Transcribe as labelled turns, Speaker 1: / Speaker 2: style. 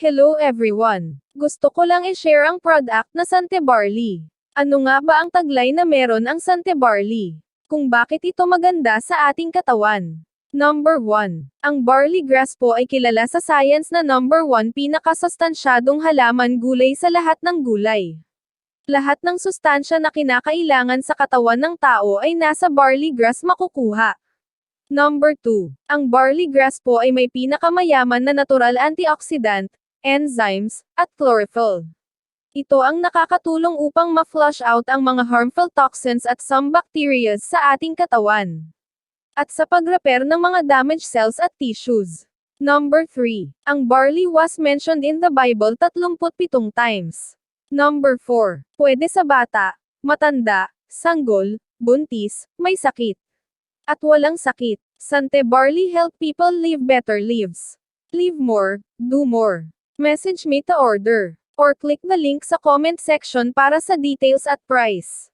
Speaker 1: Hello everyone! Gusto ko lang i-share ang product na Sante Barley. Ano nga ba ang taglay na meron ang Sante Barley? Kung bakit ito maganda sa ating katawan? Number 1. Ang barley grass po ay kilala sa science na number 1 pinakasustansyadong halaman gulay sa lahat ng gulay. Lahat ng sustansya na kinakailangan sa katawan ng tao ay nasa barley grass makukuha. Number 2. Ang barley grass po ay may pinakamayaman na natural antioxidant, enzymes, at chlorophyll. Ito ang nakakatulong upang ma-flush out ang mga harmful toxins at some bacteria sa ating katawan. At sa pag-repair ng mga damaged cells at tissues. Number 3. Ang barley was mentioned in the Bible 37 times. Number 4. Pwede sa bata, matanda, sanggol, buntis, may sakit. At walang sakit. Sante Barley help people live better lives. Live more, do more. Message me to order. Or click the link sa comment section para sa details at price.